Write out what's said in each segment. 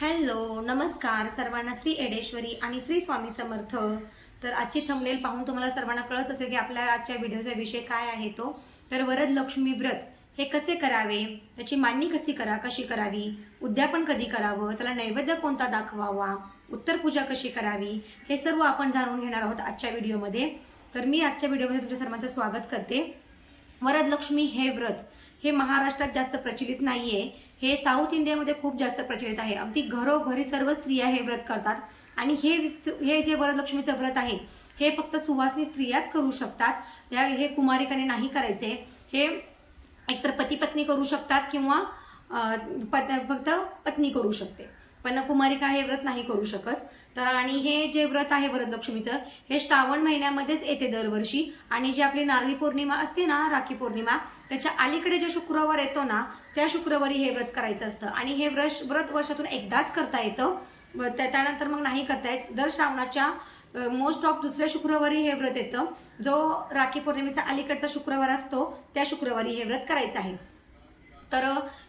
Hello नमस्कार सर्वांना श्री एडेश्वरी आणि श्री स्वामी समर्थ. तर आजची थंबनेल पाहून तुम्हाला सर्वांना कळत असेल की आपल्या आजच्या व्हिडिओचा विषय काय आहे तो. तर वरद लक्ष्मी व्रत हे कसे करावे? त्याची मांडणी कशी करा कशी करावी? उद्यापन कधी करावं? त्याला नैवेद्य कोणता दाखवावा? उत्तर पूजा कशी करावी? हे सर्व आपण जाणून घेणार आहोत आजच्या व्हिडिओमध्ये तर मी आजच्या व्हिडिओमध्ये तुमच्या सर्वांचं स्वागत करते. वरदलक्ष्मी हे व्रत हे महाराष्ट्रात जास्त प्रचलित नाही आहे हे साऊथ इंडियामध्ये खूप जास्त प्रचलित आहे. अगदी घरोघरी सर्व स्त्रिया हे व्रत करतात. आणि हे हे जे वरदलक्ष्मीचं व्रत आहे हे फक्त सुवासनी स्त्रियाच करू शकतात. या हे कुमारिकाने नाही करायचे. हे एकतर पती पत्नी करू शकतात किंवा फक्त पत्नी करू शकते. पण कुमारिका हे व्रत नाही करू शकत. तर आणि हे जे व्रत आहे वरदलक्ष्मीचं हे श्रावण महिन्यामध्येच येते दरवर्षी. आणि जी आपली नारळी पौर्णिमा असते ना राखी पौर्णिमा त्याच्या अलीकडे जे शुक्रवार येतो ना त्या शुक्रवारी हे व्रत करायचं असतं. आणि हे व्रत व्रत वर्षातून एकदाच करता येतं. त्यानंतर मग नाही करता येत. दर श्रावणाच्या मोस्ट ऑफ दुसऱ्या शुक्रवारी हे व्रत येतं. जो राखी पौर्णिमेचा अलीकडचा शुक्रवार असतो त्या शुक्रवारी हे व्रत करायचं आहे. तर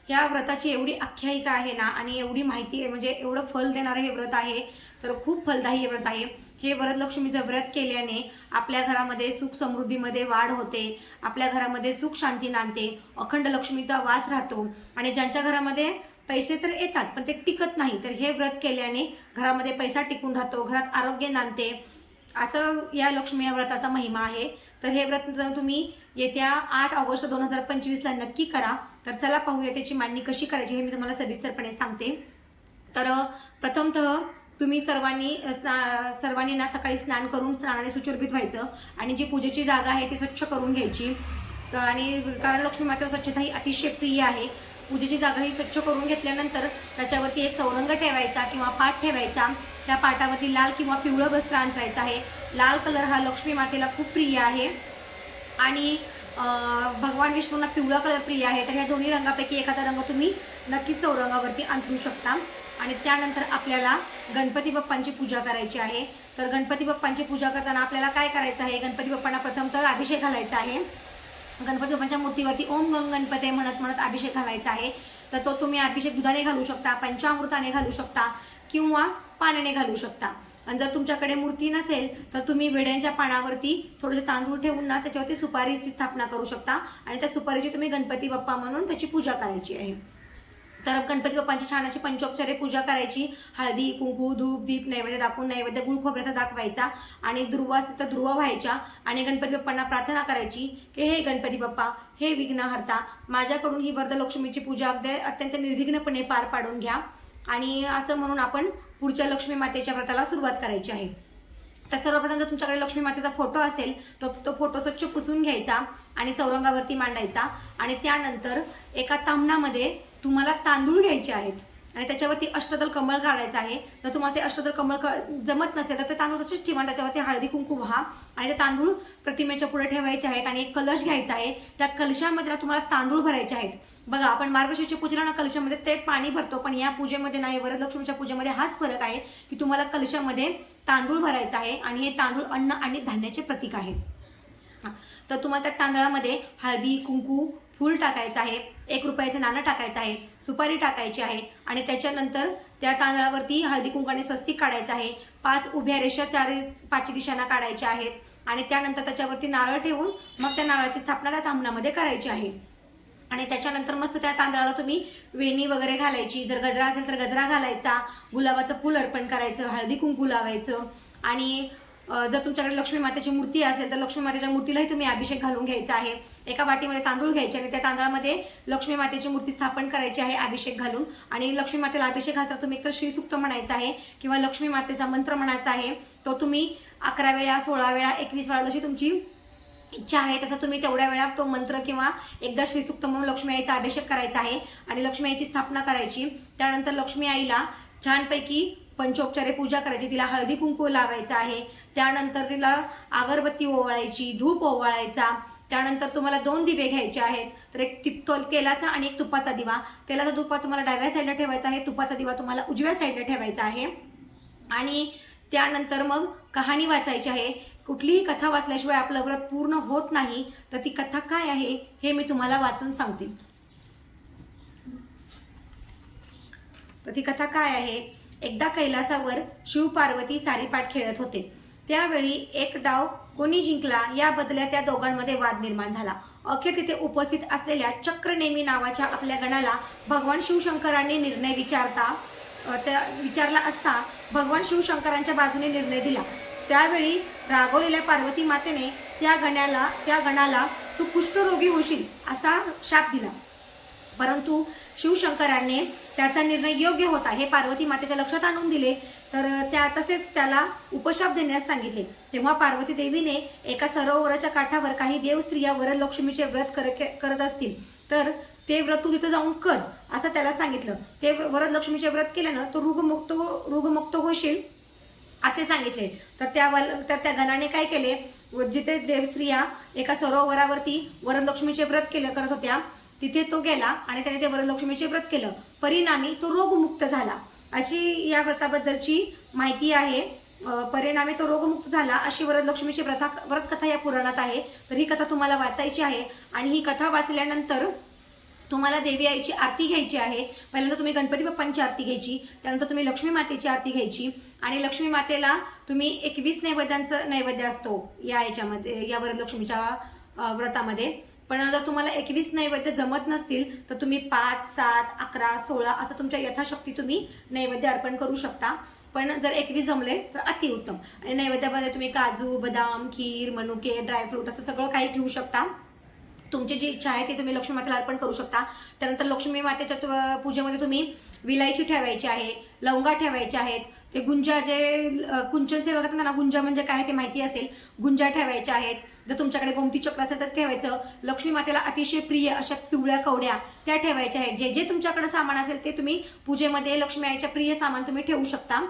ह्या व्रताची एवढी आख्यायिका आहे ना आणि एवढी माहिती आहे म्हणजे एवढं फल देणारं हे व्रत आहे तर खूप फलदायी हे व्रत आहे. हे वरदलक्ष्मीचं व्रत केल्याने आपल्या घरामध्ये सुख समृद्धीमध्ये वाढ होते आपल्या घरामध्ये सुख शांती नांदते अखंड लक्ष्मीचा वास राहतो आणि ज्यांच्या घरामध्ये पैसे तर येतात पण ते टिकत नाही. तर हे व्रत केल्याने घरामध्ये पैसा टिकून राहतो घरात आरोग्य नांदते. असं या लक्ष्मी या व्रताचा महिमा आहे. तर हे व्रत तुम्ही येत्या आठ ऑगस्ट दोन हजार पंचवीसला नक्की करा तर चला पाहूया त्याची मांडणी कशी करायची हे मी तुम्हाला सविस्तरपणे सांगते. तर प्रथमतः तुम्ही सर्वांनी स्ना सर्वांनी ना सकाळी स्नान करून स्नानाने सुचोरपीत व्हायचं आणि जी पूजेची जागा आहे ती स्वच्छ करून घ्यायची. तर आणि कारण लक्ष्मी माता स्वच्छता ही अतिशय प्रिय आहे. पूजेची जागा ही स्वच्छ करून घेतल्यानंतर त्याच्यावरती एक चौरंग ठेवायचा किंवा पाट ठेवायचा. त्या पाटावरती लाल किंवा पिवळं वस्त्र अंतरायचं आहे. लाल कलर हा लक्ष्मी मातेला खूप प्रिय आहे. आणि भगवान विष्णूंना पिवळा कलर प्रिय आहे. तर ह्या दोन्ही रंगापैकी एखादा रंग तुम्ही नक्कीच चौरंगावरती अंथरू शकता. आणि त्यानंतर आपल्याला गणपती बाप्पांची पूजा करायची आहे. तर गणपती बाप्पांची पूजा करताना आपल्याला काय करायचं आहे? गणपती बाप्पांना प्रथम तर अभिषेक घालायचा आहे. गणपती बाप्पांच्या मूर्तीवरती ओम गंग गणपती म्हणत म्हणत अभिषेक घालायचा आहे. तर तो तुम्ही अभिषेक दुधाने घालू शकता पंचामृताने घालू शकता किंवा पाण्याने घालू शकता. आणि जर तुमच्याकडे मूर्ती नसेल तर तुम्ही वेड्यांच्या पानावरती थोडेसे तांदूळ ठेवून ना त्याच्यावरती सुपारीची स्थापना करू शकता. आणि त्या सुपारीची तुम्ही गणपती बाप्पा म्हणून त्याची पूजा करायची आहे. तर गणपती बाप्पांची छान अशी पंचोपचारे पूजा करायची. हळदी कुंकू धूप दीप नैवेद्य दाखवून नैवेद्य गुळ खोबऱ्याचा दाखवायचा आणि ध्रुवा असतील तर व्हायच्या आणि गणपती बाप्पांना प्रार्थना करायची की हे गणपती बाप्पा हे विघ्नहर्ता माझ्याकडून ही वरदलक्ष्मीची पूजा अगदी अत्यंत निर्विघ्नपणे पार पाडून घ्या. आणि असं म्हणून आपण पुढच्या लक्ष्मी मातेच्या व्रताला सुरुवात करायची आहे. तर सर्वप्रथम जर तुमच्याकडे लक्ष्मी मातेचा फोटो असेल तर तो फोटो स्वच्छ पुसून घ्यायचा आणि चौरंगावरती मांडायचा आणि त्यानंतर एका तांबणामध्ये तुम्हाला तांदूळ घ्यायचे आहेत आणि त्याच्यावरती अष्टदल कमळ काढायचं आहे. जर तुम्हाला ते अष्टदल कमळ क- जमत नसेल तर ते तांदूळ तसेच ठेवा त्याच्यावरती हळदी कुंकू व्हा आणि ते तांदूळ प्रतिमेच्या पुढे ठेवायचे आहेत आणि एक कलश घ्यायचा आहे. त्या कलशामध्ये तुम्हाला तांदूळ भरायचे आहेत. बघा आपण मार्गशीर्ष पूजेला ना कलशामध्ये ते पाणी भरतो पण या पूजेमध्ये नाही. वरदलक्ष्मीच्या पूजेमध्ये हाच फरक आहे की तुम्हाला कलशामध्ये तांदूळ भरायचा आहे आणि हे तांदूळ अन्न आणि धान्याचे प्रतीक आहे. तर तुम्हाला त्या तांदळामध्ये हळदी कुंकू फूल टाकायचं आहे एक रुपयाचं नाणं टाकायचं आहे सुपारी टाकायची आहे आणि त्याच्यानंतर त्या तांदळावरती हळदी कुंकाने स्वस्तिक काढायचं आहे. पाच उभ्या रेषा चार पाच दिशांना काढायच्या आहेत आणि त्यानंतर त्याच्यावरती नारळ ठेवून मग त्या नारळाची स्थापना त्या तांबणामध्ये करायची आहे. आणि त्याच्यानंतर मस्त त्या तांदळाला तुम्ही वेणी वगैरे घालायची. जर गजरा असेल तर गजरा घालायचा. गुलाबाचं फूल अर्पण करायचं. हळदी कुंकू लावायचं. आणि जर तुमच्याकडे लक्ष्मी मातेची मूर्ती असेल तर लक्ष्मी मातेच्या मूर्तीलाही तुम्ही अभिषेक घालून घ्यायचा आहे. एका वाटीमध्ये तांदूळ घ्यायचे आणि त्या तांदळामध्ये लक्ष्मी मातेची मूर्ती स्थापन करायची आहे अभिषेक घालून. आणि लक्ष्मी मातेला अभिषेक घालता तुम्ही एकतर श्रीसुक्त म्हणायचं आहे किंवा लक्ष्मी मातेचा मंत्र म्हणायचा आहे. तो तुम्ही अकरा वेळा सोळा वेळा एकवीस वेळा जशी तुमची इच्छा आहे तसं तुम्ही तेवढ्या वेळा तो मंत्र किंवा एकदा श्रीसुक्त म्हणून लक्ष्मी आईचा अभिषेक करायचा आहे. आणि लक्ष्मी आईची स्थापना करायची. त्यानंतर लक्ष्मी आईला छानपैकी पंचोपचारे पूजा करायची तिला हळदी कुंकू लावायचा आहे. त्यानंतर तिला अगरबत्ती ओवाळायची धूप ओवाळायचा. त्यानंतर तुम्हाला दोन दिवे घ्यायचे आहेत. तर एक टिप तेलाचा आणि एक तुपाचा दिवा. तेलाचा तुपा तुम्हाला डाव्या साईडला ठेवायचा आहे. तुपाचा दिवा तुम्हाला उजव्या साईडला ठेवायचा आहे. आणि त्यानंतर मग कहाणी वाचायची आहे. कुठलीही कथा वाचल्याशिवाय आपलं व्रत पूर्ण होत नाही. तर ती कथा काय आहे हे मी तुम्हाला वाचून सांगते. तर ती कथा काय आहे? एकदा कैलासावर शिव पार्वती सारीपाठ खेळत होते. त्यावेळी एक डाव कोणी जिंकला या बदल्या त्या दोघांमध्ये वाद निर्माण झाला. अखेर तिथे उपस्थित असलेल्या चक्रनेमी नावाच्या आपल्या गणाला भगवान शिवशंकरांनी निर्णय विचारता त्या विचारला असता भगवान शिवशंकरांच्या बाजूने निर्णय दिला. त्यावेळी रागवलेल्या पार्वती मातेने त्या गणाला त्या गणाला तू कुष्ठरोगी होशील असा शाप दिला. परंतु शिवशंकरांनी त्याचा निर्णय योग्य होता. हे पार्वती मातेच्या लक्षात आणून दिले. तर त्या तसेच त्याला उपशाप देण्यास सांगितले. तेव्हा पार्वती देवीने एका सरोवराच्या काठावर काही देव स्त्रिया वरलक्ष्मीचे व्रत कर करत असतील. तर ते व्रत तू तिथं जाऊन कर असं त्याला सांगितलं. ते वरदलक्ष्मीचे व्रत केल्यानं तो रुगमुक्त रुगमुक्त होशील असे सांगितले. तर त्या वल तर त्या गणाने काय केले? व जिथे देवस्त्रिया एका सरोवरावरती वरदलक्ष्मीचे व्रत केलं करत होत्या तिथे तो गेला आणि त्याने ते वरदलक्ष्मीचे व्रत केलं. परिणामी तो रोगमुक्त झाला. अशी या व्रताबद्दलची माहिती आहे. परिणामी तो रोगमुक्त झाला अशी वरदलक्ष्मीची प्रथा व्रतकथा या पुराणात आहे. तर ही कथा तुम्हाला वाचायची आहे आणि ही कथा वाचल्यानंतर तुम्हाला देवी आईची आरती घ्यायची आहे. पहिल्यांदा तुम्ही गणपती बाप्पांची आरती घ्यायची त्यानंतर तुम्ही लक्ष्मी मातेची आरती घ्यायची आणि लक्ष्मी मातेला तुम्ही एकवीस नैवेद्यांचा नैवेद्य असतो या याच्यामध्ये या वरलक्ष्मीच्या व्रतामध्ये. पण जर तुम्हाला एकवीस नैवेद्य जमत नसतील तर तुम्ही पाच सात अकरा सोळा असं तुमच्या यथाशक्ती तुम्ही नैवेद्य अर्पण करू शकता. पण जर एकवीस जमले तर अतिउत्तम. आणि नैवेद्यामध्ये तुम्ही काजू बदाम खीर मनुके ड्रायफ्रूट असं सगळं काही ठेवू शकता. तुमची जी इच्छा आहे ती तुम्ही लक्ष्मी मातेला अर्पण करू शकता. त्यानंतर लक्ष्मी मातेच्या पूजेमध्ये तुम्ही विलायची ठेवायची आहे लवंगा ठेवायच्या आहेत ते गुंजा जे अ, कुंचन सेवा करतात ना गुंजा म्हणजे काय ते माहिती असेल. गुंजा ठेवायच्या आहेत. जर तुमच्याकडे गोमती चक्र असेल तर ठेवायचं. लक्ष्मी मातेला अतिशय प्रिय अशा पिवळ्या कवड्या त्या ठेवायच्या आहेत. जे जे तुमच्याकडे सामान असेल ते तुम्ही पूजेमध्ये लक्ष्मी आईच्या प्रिय सामान तुम्ही ठेवू शकता.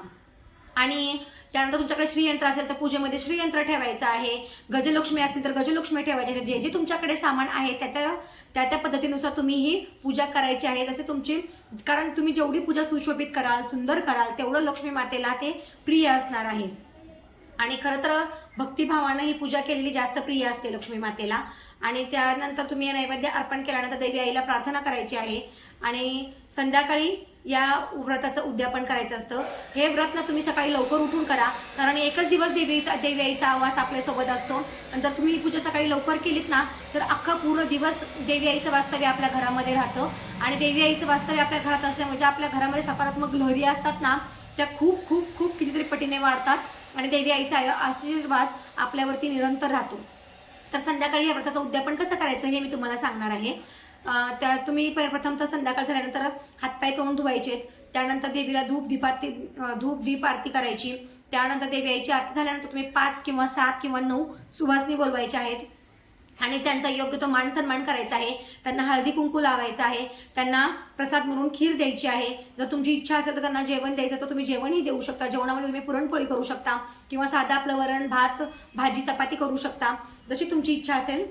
आणि त्यानंतर तुमच्याकडे श्रीयंत्र असेल तर पूजेमध्ये श्रीयंत्र ठेवायचं आहे. गजलक्ष्मी असतील तर गजलक्ष्मी ठेवायची आहे. जे जे तुमच्याकडे सामान आहे त्या त्या त्या त्या पद्धतीनुसार तुम्ही ही पूजा करायची आहे. जसे तुमची कारण तुम्ही जेवढी पूजा सुशोभित कराल सुंदर कराल तेवढं लक्ष्मी मातेला ते प्रिय असणार आहे. आणि खरं तर भक्तिभावानं ही पूजा केलेली जास्त प्रिय असते लक्ष्मी मातेला. आणि त्यानंतर तुम्ही नैवेद्य अर्पण केल्यानंतर देवी आईला प्रार्थना करायची आहे. आणि संध्याकाळी या व्रताचं उद्यापन करायचं असतं. हे व्रत ना तुम्ही सकाळी लवकर उठून करा. कारण एकच दिवस देवीचा देवी आईचा आवाज आपल्यासोबत असतो. आणि जर तुम्ही पूजा सकाळी लवकर केलीत ना तर अख्खा पूर्ण दिवस देवी आईचं वास्तव्य आपल्या घरामध्ये राहतं. आणि देवी आईचं वास्तव्य आपल्या घरात असलं म्हणजे आपल्या घरामध्ये सकारात्मक लहरी असतात ना त्या खूप खूप खूप कितीतरी पटीने वाढतात. आणि देवी आईचा आशीर्वाद आपल्यावरती निरंतर राहतो. तर संध्याकाळी या व्रताचं उद्यापन कसं करायचं हे मी तुम्हाला सांगणार आहे. त्या तुम्ही पहि- प्रथम तर संध्याकाळ झाल्यानंतर हातपाय तोंड धुवायचे त्यानंतर देवीला धूप दीपाती धूप दीप आरती करायची. त्यानंतर देवी यायची. आरती झाल्यानंतर तुम्ही पाच किंवा सात किंवा नऊ सुवासनी बोलवायच्या आहेत. आणि त्यांचा योग्य तो मान सन्मान करायचा आहे. त्यांना हळदी कुंकू लावायचं आहे. त्यांना प्रसाद म्हणून खीर द्यायची आहे. जर तुमची इच्छा असेल तर त्यांना जेवण द्यायचं तर तुम्ही जेवणही देऊ शकता. जेवणामध्ये तुम्ही पुरणपोळी करू शकता. किंवा साधं आपलं वरण भात भाजी चपाती करू शकता. जशी तुमची इच्छा असेल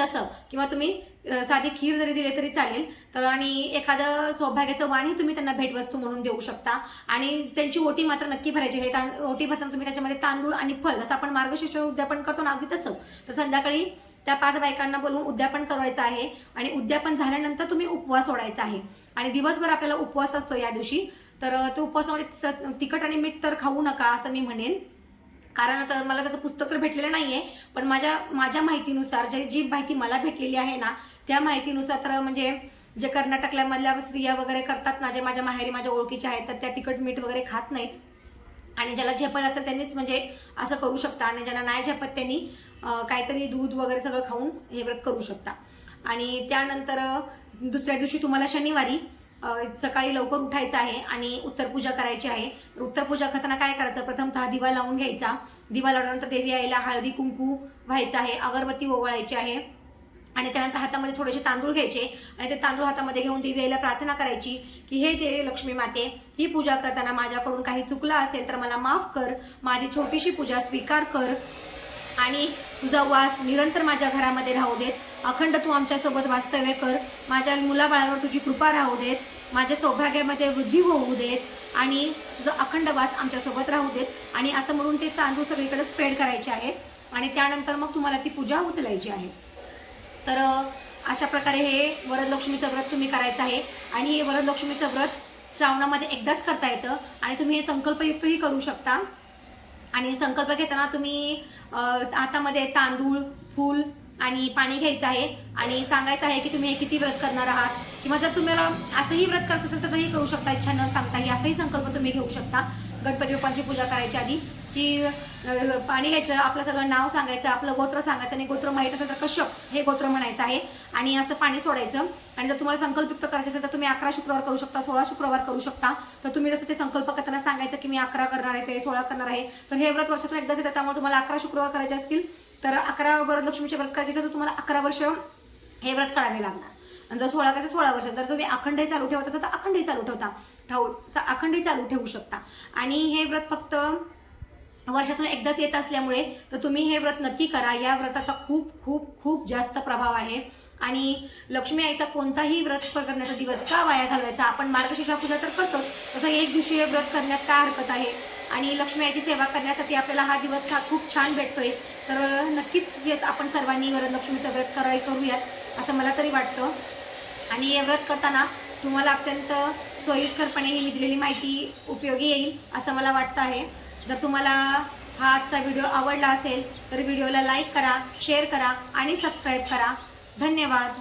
तसं. किंवा तुम्ही साधी खीर जरी दिले तरी चालेल. तर आणि एखादं सौभाग्याचं वाणही तुम्ही त्यांना भेटवस्तू म्हणून देऊ शकता. आणि त्यांची ओटी मात्र नक्की भरायची. हे तां ओटी भरताना तुम्ही त्याच्यामध्ये तांदूळ आणि फळ जसं आपण मार्गशीर्ष उद्यापन करतो ना अगदी तसं. तर संध्याकाळी त्या पाच बायकांना बोलवून उद्यापन करायचं आहे. आणि उद्यापन झाल्यानंतर तुम्ही उपवास सोडायचा आहे. आणि दिवसभर आपल्याला उपवास असतो या दिवशी. तर तो उपवासामध्ये स- तिखट आणि मीठ तर खाऊ नका असं मी म्हणेन. कारण आता मला त्याचं पुस्तक तर भेटलेलं आहे पण माझ्या माझ्या माहितीनुसार जे जी माहिती मला भेटलेली आहे ना त्या माहितीनुसार तर म्हणजे जे कर्नाटकला मधल्या स्त्रिया वगैरे करतात ना जे माझ्या माहेरी माझ्या ओळखीच्या आहेत तर त्या तिखट मीठ वगैरे खात नाहीत. आणि ज्याला झेपत असेल त्यांनीच म्हणजे असं करू शकता आणि ज्यांना नाही झेपत त्यांनी काहीतरी दूध वगैरे सगळं खाऊन हे व्रत करू शकता. आणि त्यानंतर दुसऱ्या दिवशी तुम्हाला शनिवारी सकाळी लवकर उठायचं आहे आणि उत्तरपूजा करायची आहे. उत्तरपूजा करताना काय करायचं? प्रथमतः दिवा लावून घ्यायचा. दिवा लावल्यानंतर देवी आईला हळदी कुंकू व्हायचं आहे अगरबत्ती ओवाळायची आहे. आणि त्यानंतर हातामध्ये थोडेसे तांदूळ घ्यायचे. आणि ते तांदूळ हातामध्ये घेऊन देवी आईला प्रार्थना करायची की हे देवी लक्ष्मी माते ही पूजा करताना माझ्याकडून काही चुकलं असेल तर मला माफ कर. माझी छोटीशी पूजा स्वीकार कर. आणि तुझा वास निरंतर माझ्या घरामध्ये राहू देत अखंड तू आमच्यासोबत वास्तव्य कर. माझ्या मुलाबाळावर तुझी कृपा राहू देत. माझ्या सौभाग्यामध्ये वृद्धी होऊ देत. आणि तुझं अखंड वास आमच्यासोबत राहू देत. आणि असं म्हणून ते तांदूळ सगळीकडे स्प्रेड करायचे आहेत. आणि त्यानंतर मग तुम्हाला ती पूजा उचलायची आहे. तर अशा प्रकारे हे वरदलक्ष्मीचं व्रत तुम्ही करायचं आहे. आणि हे वरदलक्ष्मीचं व्रत श्रावणामध्ये एकदाच करता येतं. आणि तुम्ही हे संकल्पयुक्तही करू शकता. आणि संकल्प घेताना तुम्ही हातामध्ये तांदूळ फूल आणि पाणी घ्यायचं आहे. आणि सांगायचं आहे की तुम्ही हे किती व्रत करणार आहात? किंवा जर तुम्हाला असंही व्रत करत असेल तर तरी करू शकता. इच्छा न सांगता ही असाही संकल्प तुम्ही घेऊ शकता. गणपती बाप्पांची पूजा करायच्या आधी की पाणी घ्यायचं आपलं सगळं नाव सांगायचं आपलं गोत्र सांगायचं आणि गोत्र माहीत असेल तर कश्यप हे गोत्र म्हणायचं आहे. आणि असं पाणी सोडायचं. आणि जर तुम्हाला संकल्पयुक्त करायचं असेल तर तुम्ही अकरा शुक्रवार करू शकता सोळा शुक्रवार करू शकता. तर तुम्ही जसं ते संकल्प करताना सांगायचं की मी अकरा करणार आहे ते सोळा करणार आहे. तर हे व्रत वर्षातून एकदाच येतं. त्यामुळे तुम्हाला अकरा शुक्रवार करायचे असतील. तर अकरा वरलक्ष्मीचे व्रत करायचे असेल तर तुम्हाला अकरा वर्ष हे व्रत करावे लागणार. आणि जर सोळा करायचं सोळा वर्ष जर तुम्ही अखंडही चालू ठेवत असाल तर अखंडही चालू ठेवता. ठेवू अखंडही चालू ठेवू शकता. आणि हे व्रत फक्त वर्षातून एकदाच येत असल्यामुळे तर तुम्ही हे व्रत नक्की करा. या व्रताचा खूप खूप खूप जास्त प्रभाव आहे. आणि लक्ष्मी आईचा कोणताही व्रत करण्याचा दिवस का वाया घालवायचा? आपण मार्गशीर्षा पूजा तर करतो तसं एक दिवशी हे व्रत करण्यात काय हरकत आहे? आणि लक्ष्मी सेवा करण्यासाठी आपल्याला हा दिवस हा खूप छान भेटतोय. तर नक्कीच येत आपण सर्वांनी वरलक्ष्मीचं व्रत कराय करूयात असं मला तरी वाटतं. आणि हे व्रत करताना तुम्हाला अत्यंत सोयीस्करपणे ही मी दिलेली माहिती उपयोगी येईल असं मला वाटतं आहे. जर तुम्हाला हा आजचा व्हिडिओ आवडला असेल तर व्हिडिओला लाईक करा शेअर करा आणि सबस्क्राईब करा. धन्यवाद.